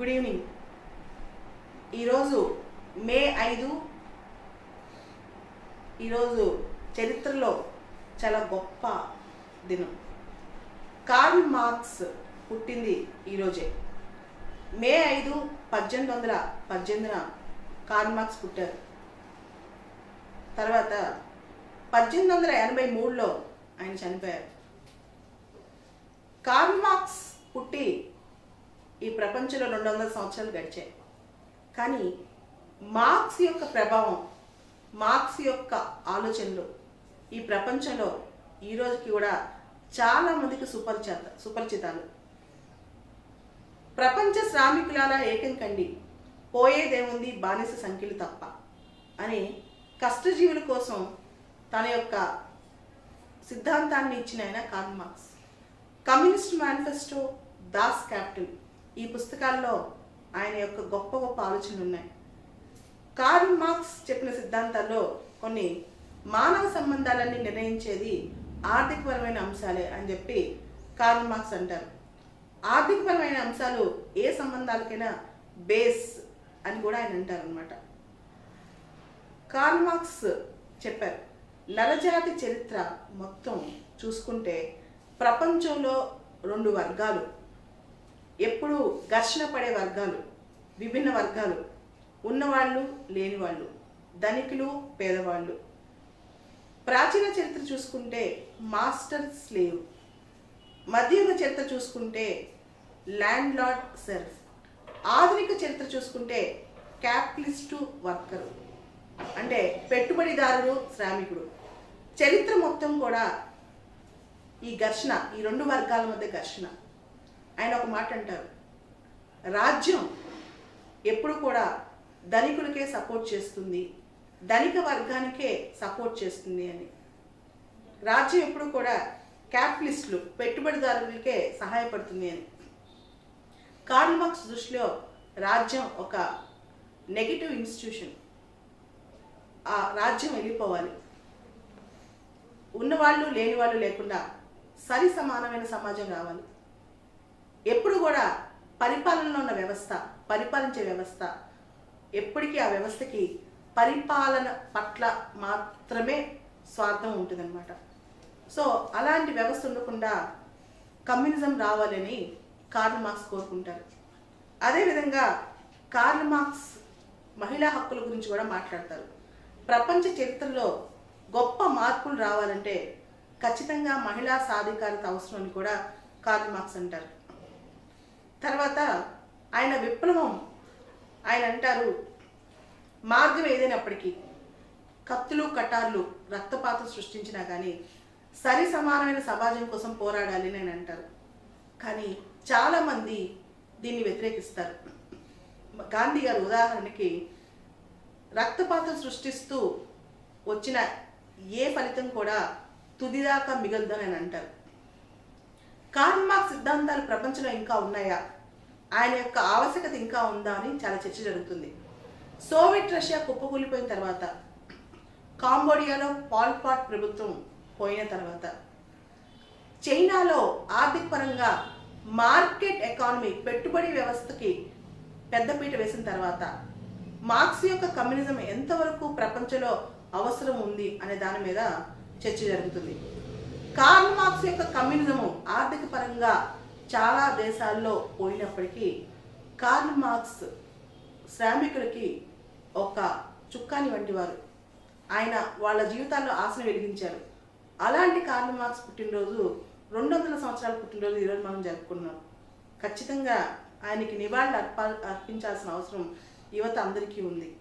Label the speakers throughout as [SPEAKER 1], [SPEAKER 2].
[SPEAKER 1] Good evening ఈరోజు మే ఐదు. ఈరోజు చరిత్రలో చాలా గొప్ప దినం. కార్ల్ మార్క్స్ పుట్టింది ఈరోజే. మే ఐదు పద్దెనిమిది వందల పద్దెనిమిదిన కార్ల్ మార్క్స్ పుట్టారు. తర్వాత పద్దెనిమిది వందల ఎనభై మూడులో ఆయన చనిపోయారు. కార్ల్ మార్క్స్ పుట్టి ఈ ప్రపంచంలో రెండు వందల సంవత్సరాలు గడిచాయి. కానీ మార్క్స్ యొక్క ప్రభావం మార్క్స్ యొక్క ఆలోచనలు ఈ ప్రపంచంలో ఈ రోజుకి కూడా చాలా మందికి సుపరిచిత సుపరిచితాలు. ప్రపంచ శ్రామికులాల ఏకం కండి. పోయేదేముంది బానిస సంఖ్యలు తప్ప అని కష్టజీవుల కోసం తన యొక్క సిద్ధాంతాన్ని ఇచ్చిన ఆయన Karl Marx. Communist manifesto Das Kapital ఈ పుస్తకాల్లో ఆయన యొక్క గొప్ప గొప్ప ఆలోచనలు ఉన్నాయి. కార్ల్ మార్క్స్ చెప్పిన సిద్ధాంతాల్లో కొన్ని మానవ సంబంధాలన్నీ నిర్ణయించేది ఆర్థికపరమైన అంశాలే అని చెప్పి కార్ల్ మార్క్స్ అంటారు. ఆర్థికపరమైన అంశాలు ఏ సంబంధాలకైనా బేస్ అని కూడా ఆయన అంటారు అనమాట కార్ల్ మార్క్స్ చెప్పారు నరజాతి చరిత్ర మొత్తం చూసుకుంటే ప్రపంచంలో రెండు వర్గాలు ఎప్పుడు ఘర్షణ పడే వర్గాలు విభిన్న వర్గాలు ఉన్నవాళ్ళు లేనివాళ్ళు ధనికులు పేదవాళ్ళు. ప్రాచీన చరిత్ర చూసుకుంటే మాస్టర్ స్లేవ్ మధ్యయుగ చరిత్ర చూసుకుంటే ల్యాండ్ లార్డ్ సెల్ఫ్ ఆధునిక చరిత్ర చూసుకుంటే క్యాపిటలిస్టు వర్కరు అంటే పెట్టుబడిదారుడు శ్రామికుడు. చరిత్ర మొత్తం కూడా ఈ ఘర్షణ ఈ రెండు వర్గాల మధ్య ఘర్షణ. ఆయన ఒక మాట అంటారు. రాజ్యం ఎప్పుడు కూడా ధనికులకే సపోర్ట్ చేస్తుంది ధనిక వర్గానికే సపోర్ట్ చేస్తుంది అని. రాజ్యం ఎప్పుడు కూడా క్యాపిటలిస్టులు పెట్టుబడిదారులకే సహాయపడుతుంది అని. కార్ల్ మార్క్స్ దృష్టిలో రాజ్యం ఒక నెగిటివ్ ఇన్స్టిట్యూషన్. ఆ రాజ్యం వెళ్ళిపోవాలి. ఉన్నవాళ్ళు లేని వాళ్ళు లేకుండా సరి సమానమైన సమాజం రావాలి. ఎప్పుడు కూడా పరిపాలనలో ఉన్న వ్యవస్థ పరిపాలించే వ్యవస్థ ఎప్పటికీ ఆ వ్యవస్థకి పరిపాలన పట్ల మాత్రమే స్వార్థం ఉంటుందన్నమాట. సో అలాంటి వ్యవస్థ ఉండకుండా కమ్యూనిజం రావాలని కార్ల్ మార్క్స్ కోరుకుంటారు. అదేవిధంగా కార్ల్ మార్క్స్ మహిళా హక్కుల గురించి కూడా మాట్లాడతారు. ప్రపంచ చరిత్రలో గొప్ప మార్పులు రావాలంటే ఖచ్చితంగా మహిళా సాధికారత అవసరం అని కూడా కార్ల్ మార్క్స్ అంటారు. తర్వాత ఆయన విప్లవం ఆయన అంటారు మార్గం ఏదైనప్పటికీ కత్తులు కటార్లు రక్తపాతం సృష్టించినా కానీ సరి సమానమైన సమాజం కోసం పోరాడాలి అని ఆయన అంటారు. కానీ చాలామంది దీన్ని వ్యతిరేకిస్తారు. గాంధీ గారు ఉదాహరణకి రక్తపాతం సృష్టిస్తూ వచ్చిన ఏ ఫలితం కూడా తుదిదాకా మిగలదని అని అంటారు. కార్ల్ మార్క్స్ సిద్ధాంతాలు ప్రపంచంలో ఇంకా ఉన్నాయా? ఆయన యొక్క ఆవశ్యకత ఇంకా ఉందా అని చాలా చర్చ జరుగుతుంది. సోవియట్ రష్యా కుప్పకూలిపోయిన తర్వాత కాంబోడియాలో పాల్పాట్ ప్రభుత్వం పోయిన తర్వాత చైనాలో ఆర్థిక పరంగా మార్కెట్ ఎకానమీ పెట్టుబడి వ్యవస్థకి పెద్దపీట వేసిన తర్వాత మార్క్స్ యొక్క కమ్యూనిజం ఎంతవరకు ప్రపంచంలో అవసరం ఉంది అనే దాని మీద చర్చ జరుగుతుంది. కార్ల్ మార్క్స్ యొక్క కమ్యూనిజము ఆర్థిక పరంగా చాలా దేశాల్లో పోయినప్పటికీ కార్ల్ మార్క్స్ శ్రామికులకి ఒక చుక్కాని వంటి వారు ఆయన వాళ్ళ జీవితాల్లో ఆశను వెలిగించారు. అలాంటి కార్ల్ మార్క్స్ పుట్టినరోజు రెండు వందల సంవత్సరాల పుట్టినరోజు ఈరోజు మనం జరుపుకున్నాం. ఖచ్చితంగా ఆయనకి నివాళులు అర్ప అర్పించాల్సిన అవసరం యువత అందరికీ ఉంది.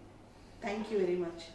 [SPEAKER 1] Thank you very much.